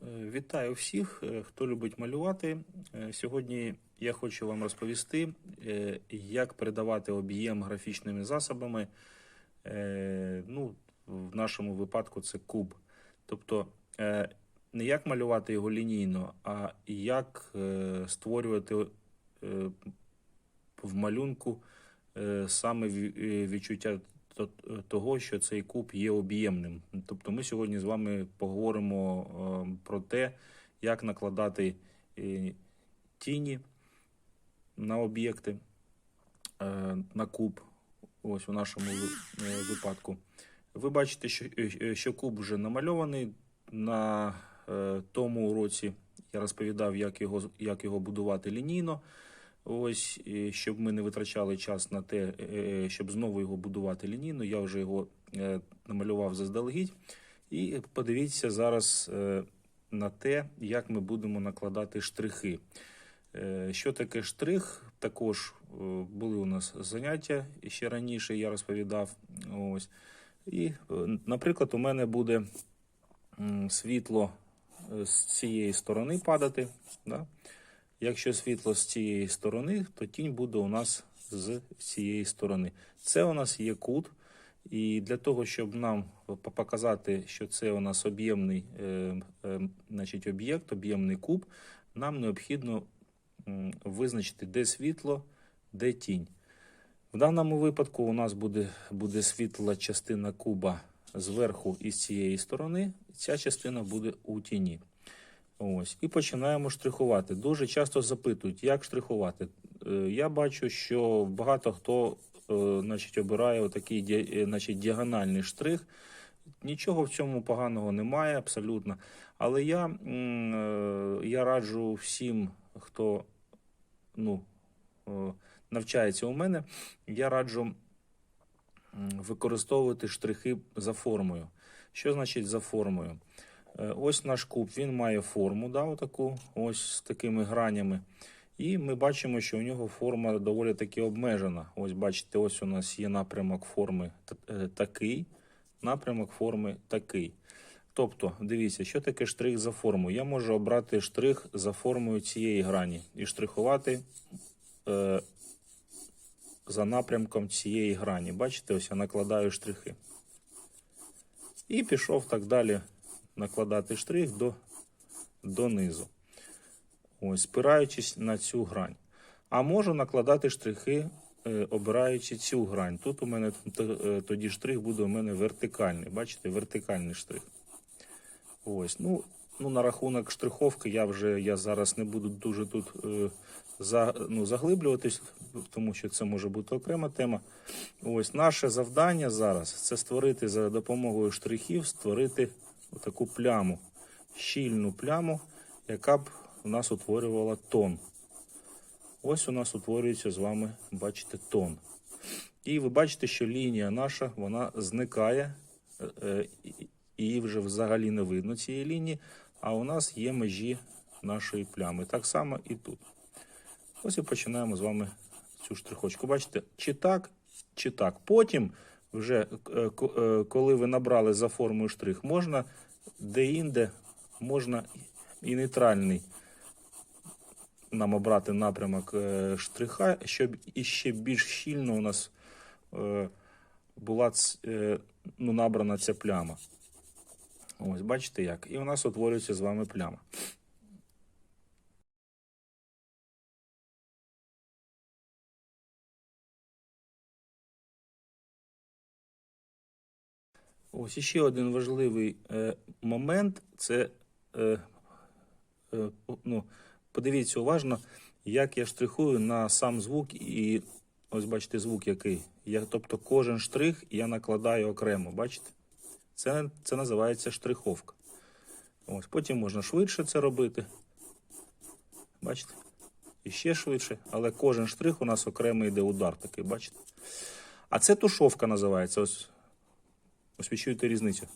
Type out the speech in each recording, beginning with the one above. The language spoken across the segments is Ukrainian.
Е, Вітаю всіх, е, хто любить малювати. Е, Сьогодні я хочу вам розповісти, як передавати об'єм графічними засобами. Ну, в нашому випадку це куб. Тобто не як малювати його лінійно, а як створювати в малюнку саме ві- відчуття того, що цей куб є об'ємним. Тобто ми сьогодні з вами поговоримо е, про те, як накладати е, тіні на об'єкти, е, на куб, ось у нашому е, випадку. Ви бачите, що, що куб вже намальований. На тому уроці я розповідав, як його, як його будувати лінійно. Ось, щоб ми не витрачали час на те, е, щоб знову його будувати лінійно. Я вже його е, намалював заздалегідь. І подивіться зараз е, на те, як ми будемо накладати штрихи. Е, Що таке штрих? Також е, були у нас заняття ще раніше, я розповідав. Ось. І, е, наприклад, у мене буде світло е, з цієї сторони падати. Да? Якщо світло з цієї сторони, то тінь буде у нас з цієї сторони. Це у нас є кут. І для того, щоб нам показати, що це у нас об'ємний е, е, значить, об'єкт, об'ємний куб, нам необхідно визначити, де світло, де тінь. В даному випадку у нас буде, буде світла частина куба зверху і з цієї сторони. Ця частина буде у тіні. Ось. І починаємо штрихувати. Дуже часто запитують, як штрихувати. Е, Я бачу, що багато хто е, значить, обирає отакий е, значить, діагональний штрих. Нічого в цьому поганого немає абсолютно. Але я, я раджу всім, хто ну, навчається у мене, я раджу використовувати штрихи за формою. Що значить за формою? Е, Ось наш куб, він має форму, да, отаку, ось з такими гранями. І ми бачимо, що у нього форма доволі таки обмежена. Ось бачите, ось у нас є напрямок форми е, такий, напрямок форми такий. Тобто, дивіться, що таке штрих за формою. Я можу обрати штрих за формою цієї грані і штрихувати е, за напрямком цієї грані. Бачите, ось я накладаю штрихи. І пішов так далі накладати штрих до, донизу. Ось, спираючись на цю грань. А можу накладати штрихи, е, обираючи цю грань. Тут у мене е, тоді штрих буде у мене вертикальний. Бачите, вертикальний штрих. Ось, ну, ну на рахунок штриховки я вже я зараз не буду дуже тут е, за, ну, заглиблюватись, тому що це може бути окрема тема. Ось наше завдання зараз це створити за допомогою штрихів, створити таку пляму, щільну пляму, яка б у нас утворювала тон. Ось у нас утворюється з вами, бачите, тон. І ви бачите, що лінія наша вона зникає, е, е, її вже взагалі не видно цієї лінії, а у нас є межі нашої плями. Так само і тут. Ось і починаємо з вами цю штрихочку. Бачите, чи так, чи так. Потім, вже е, е, коли ви набрали за формою штрих, можна де-інде, можна і нейтральний нам обрати напрямок е, штриха, щоб іще більш щільно у нас була ну, набрана ця пляма. Ось, бачите як? І у нас утворюється з вами пляма. Ось іще один важливий е, момент це е, е, ну, подивіться уважно, як я штрихую на сам звук, і ось бачите звук який. Я, тобто кожен штрих я накладаю окремо, бачите? Це, це називається штриховка. Ось, потім можна швидше це робити. Бачите? І ще швидше, але кожен штрих у нас окремий йде удар такий, бачите? А це тушовка називається. Ось, ось відчуєте різницю.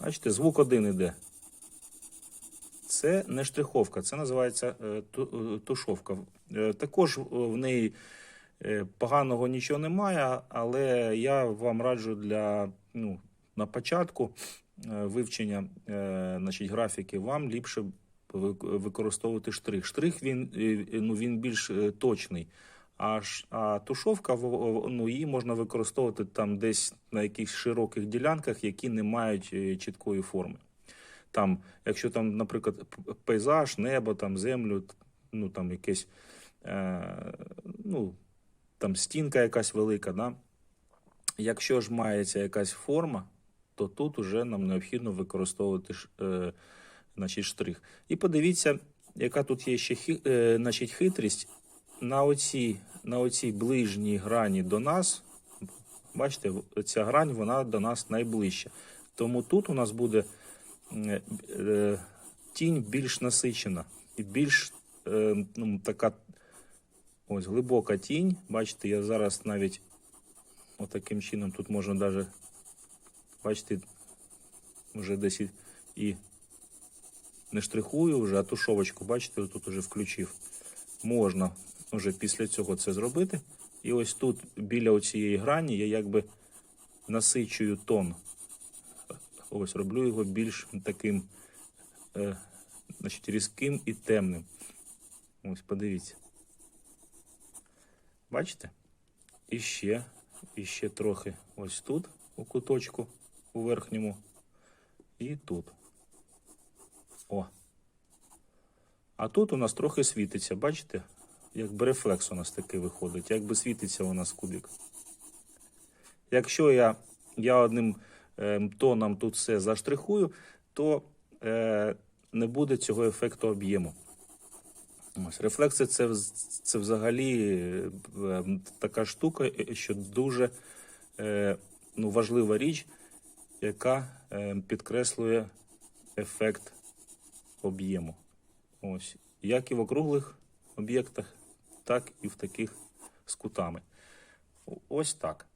Бачите, звук один іде. Це не штриховка, це називається е, е, тушовка. Е, Також в неї поганого нічого немає, але я вам раджу для ну, на початку вивчення значить, графіки, вам ліпше використовувати штрих. Штрих він, ну, він більш точний. А, а тушовка, ну, її можна використовувати там десь на якихось широких ділянках, які не мають е, чіткої форми. Там, якщо там, наприклад, пейзаж, небо, там землю, ну там якесь, е, ну, там стінка якась велика, да? якщо ж мається якась форма, то тут уже нам необхідно використовувати е, значить, штрих. І подивіться, яка тут є ще хи, е, значить, хитрість. На оцій, на оцій ближній грані до нас, бачите, ця грань вона до нас найближча. Тому тут у нас буде е, е, тінь більш насичена і більш е, ну, така ось глибока тінь. Бачите, я зараз навіть отаким чином тут можна навіть, бачите, вже десь і не штрихую вже, а тушовочку, бачите, тут уже включив. Можна вже після цього це зробити. І ось тут біля цієї грані я якби насичую тон. Ось роблю його більш таким е, значить, різким і темним. Ось подивіться. Бачите? І ще, і ще трохи ось тут, у куточку, у верхньому, і тут. О. А тут у нас трохи світиться, бачите? Якби рефлекс у нас такий виходить, якби світиться у нас кубик. Якщо я, я одним е, тоном тут все заштрихую, то е, не буде цього ефекту об'єму. Ось, рефлекси це, це взагалі е, така штука, е, що дуже е, ну, важлива річ, яка е, підкреслює ефект об'єму. Ось. Як і в округлих об'єктах, так і в таких з кутами. Ось так.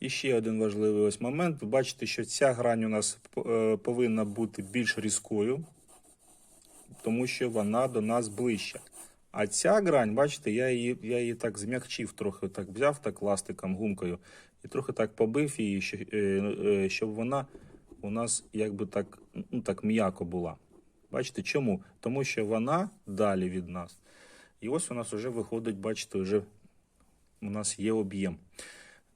І ще один важливий ось момент. Ви бачите, що ця грань у нас е, повинна бути більш різкою, тому що вона до нас ближча. А ця грань, бачите, я її, я її так зм'якчив, трохи так взяв так ластиком, гумкою, і трохи так побив її, е, е, щоб вона у нас якби так, ну, так м'яко була. Бачите, чому? Тому що вона далі від нас. І ось у нас вже виходить, бачите, вже у нас є об'єм.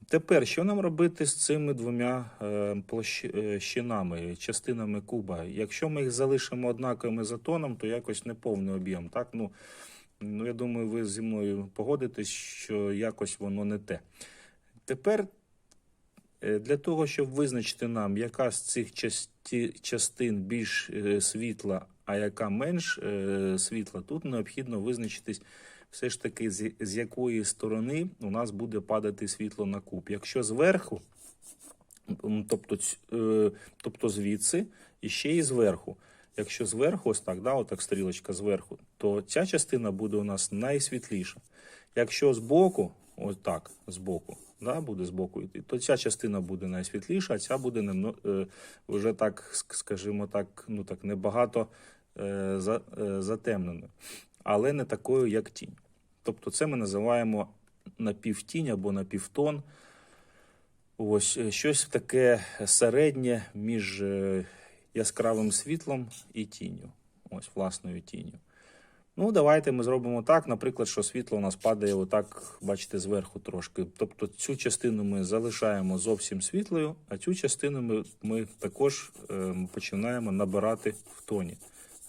Тепер, що нам робити з цими двома е, площинами, частинами куба? Якщо ми їх залишимо однаковими за тоном, то якось не повний об'єм. Так? Ну, ну, я думаю, ви зі мною погодитесь, що якось воно не те. Тепер е, для того, щоб визначити нам, яка з цих частин більш е, світла, а яка менш е, світла, тут необхідно визначитись все ж таки, з, якої сторони у нас буде падати світло на куб. Якщо зверху, тобто, е, тобто звідси, і ще і зверху. Якщо зверху, ось так, да, отак стрілочка зверху, то ця частина буде у нас найсвітліша. Якщо збоку, ось так, збоку, да, буде збоку йти, то ця частина буде найсвітліша, а ця буде немно- е, вже так, скажімо так, ну так, небагато е, е, але не такою, як тінь. Тобто це ми називаємо напівтінь або напівтон. Ось е, щось таке середнє між яскравим світлом і тінню. Ось власною тінню. Ну, давайте ми зробимо так, наприклад, що світло у нас падає отак, бачите, зверху трошки. Тобто цю частину ми залишаємо зовсім світлою, а цю частину ми, ми також е, починаємо набирати в тоні.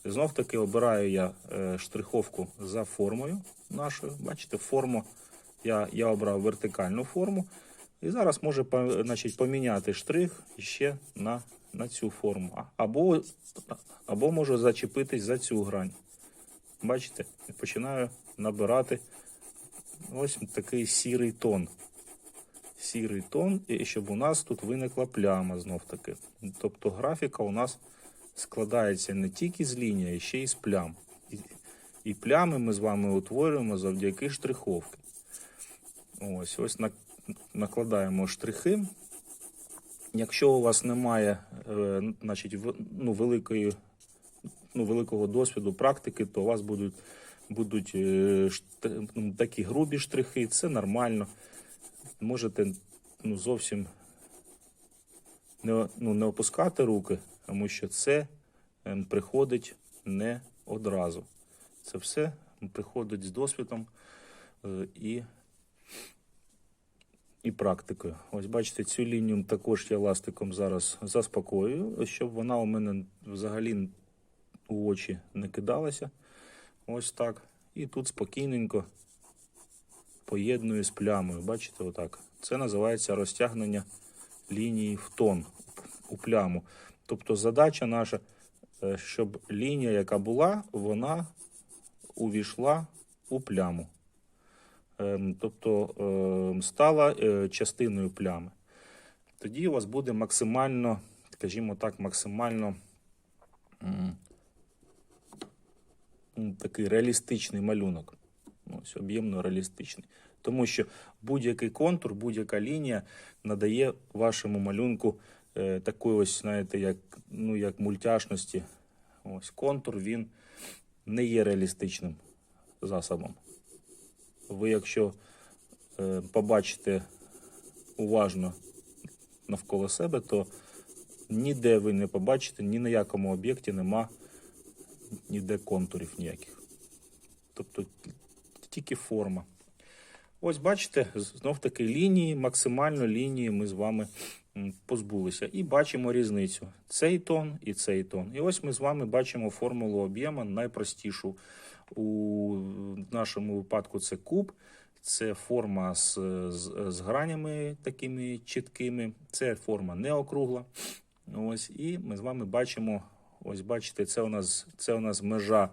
Знов таки обираю я е, штриховку за формою нашою. Бачите, форму я, я обрав вертикальну форму. І зараз може значить, поміняти штрих ще на, на цю форму. Або, або можу зачепитись за цю грань. Бачите, починаю набирати ось такий сірий тон. Сірий тон, і щоб у нас тут виникла пляма знов таки. Тобто графіка у нас складається не тільки з лінії, а ще й з плям. І, і плями ми з вами утворюємо завдяки штриховки. Ось, ось на- накладаємо штрихи. Якщо у вас немає е, значить, в- ну, великої, ну, великого досвіду практики, то у вас будуть, будуть е, ну, такі грубі штрихи, це нормально. Можете ну, зовсім не, ну, не опускати руки, тому що це ем, приходить не одразу. Це все приходить з досвідом е, і, і практикою. Ось бачите, цю лінію також я ластиком зараз заспокоюю, щоб вона у мене взагалі у очі не кидалася. Ось так. І тут спокійненько поєдную з плямою. Бачите, отак. Це називається розтягнення лінії в тон у пляму. Тобто задача наша, е, щоб лінія, яка була, вона увійшла у пляму. Ем, Тобто ем, стала е, частиною плями. Тоді у вас буде максимально, скажімо так, максимально такий реалістичний малюнок. Ось, об'ємно реалістичний. Тому що будь-який контур, будь-яка лінія надає вашому малюнку е, такої ось, знаєте, як, ну, як мультяшності. Ось контур він не є реалістичним засобом. Ви, якщо е, побачите уважно навколо себе, то ніде ви не побачите, ні на якому об'єкті нема ніде контурів ніяких. Тобто тільки форма. Ось бачите, знов таки лінії, максимально лінії ми з вами позбулися. І бачимо різницю. Цей тон і цей тон. І ось ми з вами бачимо формулу об'єму найпростішу. У нашому випадку це куб, це форма з, з, з гранями такими чіткими, це форма не округла. Ось, і ми з вами бачимо, ось бачите, це у нас, це у нас межа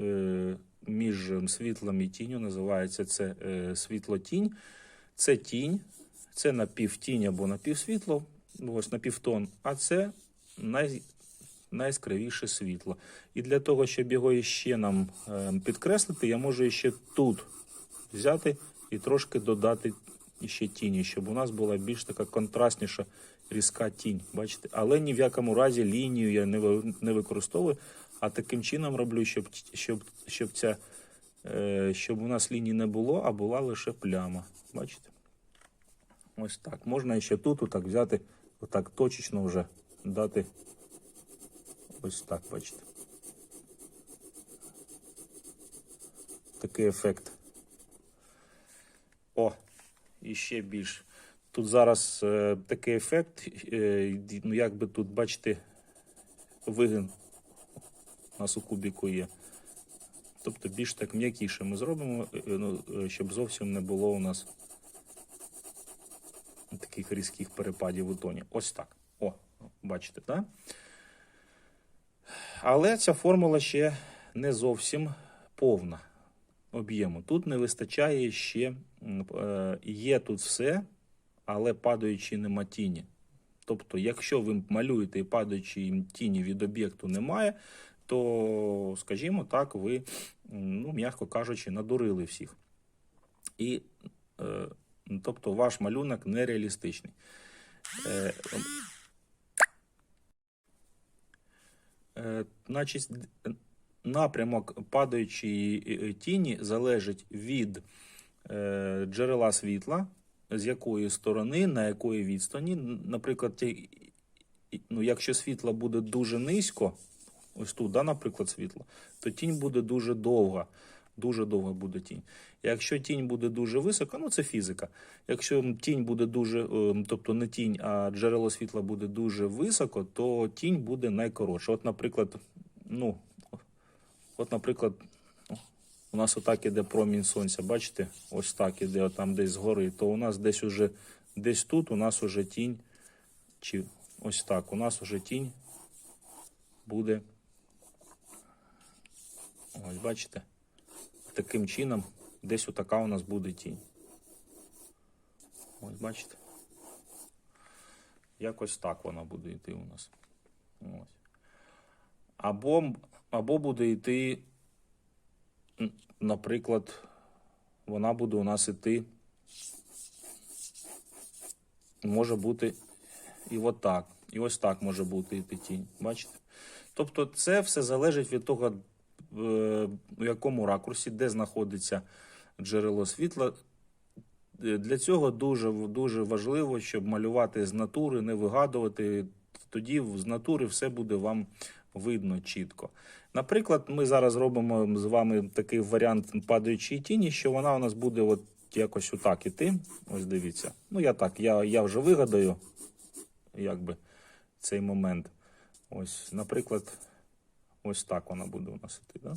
е, між світлом і тінню, називається це е, світло-тінь. Це тінь, це напівтінь або напівсвітло, ось напівтон, а це най, найяскравіше світло. І для того, щоб його іще нам е, підкреслити, я можу іще тут взяти і трошки додати іще тіні, щоб у нас була більш така контрастніша різка тінь. Бачите? Але ні в якому разі лінію я не, використовую, а таким чином роблю, щоб, щоб, щоб, ця, е, щоб у нас лінії не було, а була лише пляма. Бачите? Ось так. Можна ще тут отак взяти, отак точечно вже дати. Ось так, бачите. Такий ефект. О, і ще більш. Тут зараз е, такий ефект, е, ну як би тут, бачите, вигин у нас у кубіку є. Тобто більш так м'якіше ми зробимо, е, ну, е, щоб зовсім не було у нас таких різких перепадів у тоні. Ось так. О, бачите, так? Але ця формула ще не зовсім повна об'єму. Тут не вистачає ще, е, є тут все, але падаючи нема тіні. Тобто, якщо ви малюєте і падаючої тіні від об'єкту немає, то, скажімо так, ви, ну, м'яко кажучи, надурили всіх. І, е, тобто, ваш малюнок нереалістичний. Е, Е, Значить, напрямок падаючої е, тіні залежить від е, джерела світла, з якої сторони, на якої відстані. Наприклад, ну, якщо світло буде дуже низько, ось тут, да, наприклад, світло, то тінь буде дуже довга. Дуже довга буде тінь. Якщо тінь буде дуже висока, ну це фізика. Якщо тінь буде дуже, е, тобто не тінь, а джерело світла буде дуже високо, то тінь буде найкоротша. От, наприклад, ну, от, наприклад, у нас отак іде промінь сонця, бачите? Ось так іде, там десь згори, то у нас десь уже, десь тут у нас уже тінь, чи ось так, у нас уже тінь буде. Ось бачите? Таким чином, десь отака у нас буде тінь. Ось бачите? Якось так вона буде йти у нас. Ось. Або, або буде йти, наприклад, вона буде у нас йти, може бути і отак. І ось так може бути йти тінь. Бачите? Тобто це все залежить від того, е, у якому ракурсі, де знаходиться джерело світла, е, для цього дуже, дуже важливо, щоб малювати з натури, не вигадувати. Тоді з натури все буде вам видно чітко. Наприклад, ми зараз робимо з вами такий варіант падаючої тіні, що вона у нас буде от якось отак іти. Ось дивіться. Ну, я так, я, я вже вигадаю, якби цей момент. Ось, наприклад, ось так вона буде у нас іти. Да?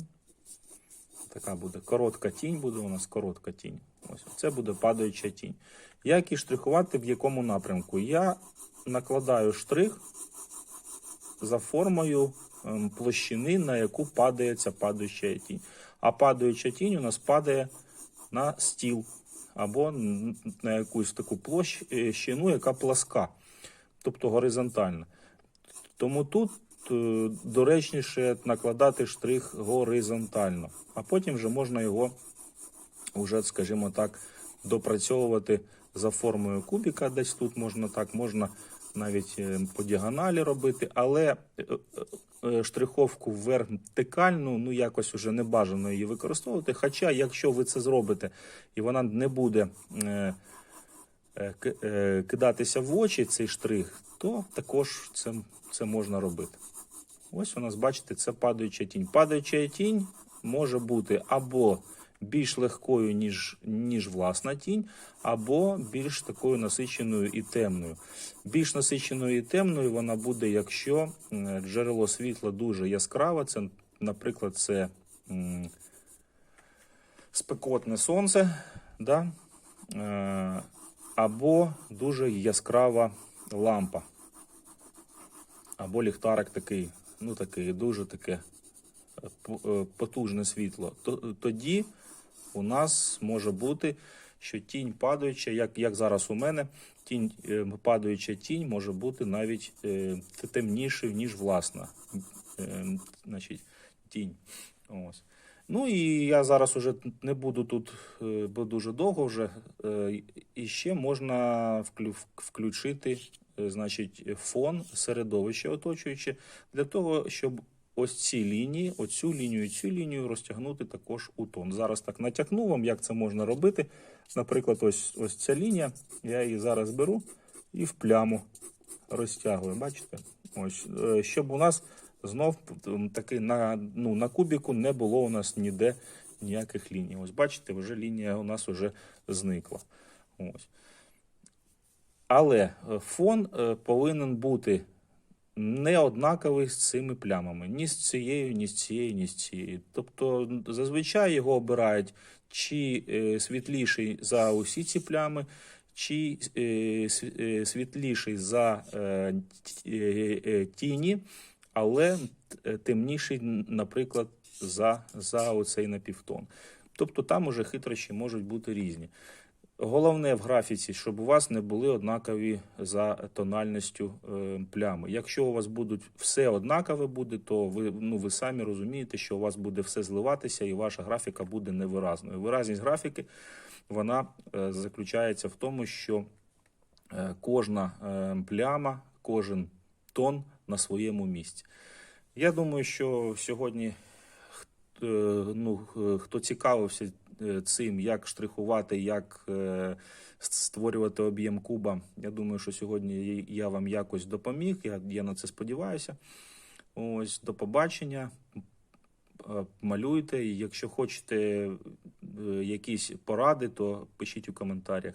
Така буде коротка тінь, буде у нас коротка тінь. Ось це буде падаюча тінь. Як і штрихувати в якому напрямку? Я накладаю штрих за формою площини, на яку падає ця падаюча тінь. А падаюча тінь у нас падає на стіл або на якусь таку площину, яка пласка, тобто горизонтальна. Тому тут е, доречніше накладати штрих горизонтально, а потім вже можна його вже, скажімо так, допрацьовувати за формою кубіка. Десь тут можна так, можна навіть е, по діагоналі робити, але е, е, штриховку вертикальну, ну якось вже не бажано її використовувати. Хоча, якщо ви це зробите і вона не буде. ки- кидатися в очі цей штрих, то також це, це можна робити. Ось у нас, бачите, це падаюча тінь. Падаюча тінь може бути або більш легкою, ніж, ніж власна тінь, або більш такою насиченою і темною. Більш насиченою і темною вона буде, якщо джерело світла дуже яскраве. Це, наприклад, це спекотне сонце, да? е, або дуже яскрава лампа, або ліхтарик такий, ну такий, дуже таке е, е, потужне світло. Тоді у нас може бути, що тінь падаюча, як, як зараз у мене, тінь, е, падаюча тінь може бути навіть е, темнішою, ніж власна е, значить, тінь. Ось. Ну і я зараз уже не буду тут, е, бо дуже довго вже. е, І ще можна включити значить, фон середовище оточуюче, для того, щоб ось ці лінії, оцю лінію цю лінію розтягнути також у тон. Зараз так натякну вам, як це можна робити. Наприклад, ось, ось ця лінія, я її зараз беру і в пляму розтягую. Бачите? Ось, е, щоб у нас знов таки на, ну, на кубіку не було у нас ніде ніяких ліній. Ось бачите, вже лінія у нас вже зникла. Ось. Але е, фон е, повинен бути не однаковий з цими плямами. Ні з цією, ні з цією, ні з цією. Тобто зазвичай його обирають чи е, світліший за усі ці плями, чи е, е, світліший за тіні, але темніший, наприклад, за, за оцей напівтон. Тобто там уже хитрощі можуть бути різні. Головне в графіці, щоб у вас не були однакові за тональністю е, плями. Якщо у вас будуть все однакове буде, то ви, ну, ви самі розумієте, що у вас буде все зливатися і ваша графіка буде невиразною. Виразність графіки вона е, заключається в тому, що е, кожна пляма, кожен тон на своєму місці. Я думаю, що сьогодні ну, хто цікавився цим, як штрихувати, як е, створювати об'єм куба, я думаю, що сьогодні я вам якось допоміг. Я, я на це сподіваюся. Ось, до побачення. Е, Малюйте. Якщо хочете е, якісь поради, то пишіть у коментарях.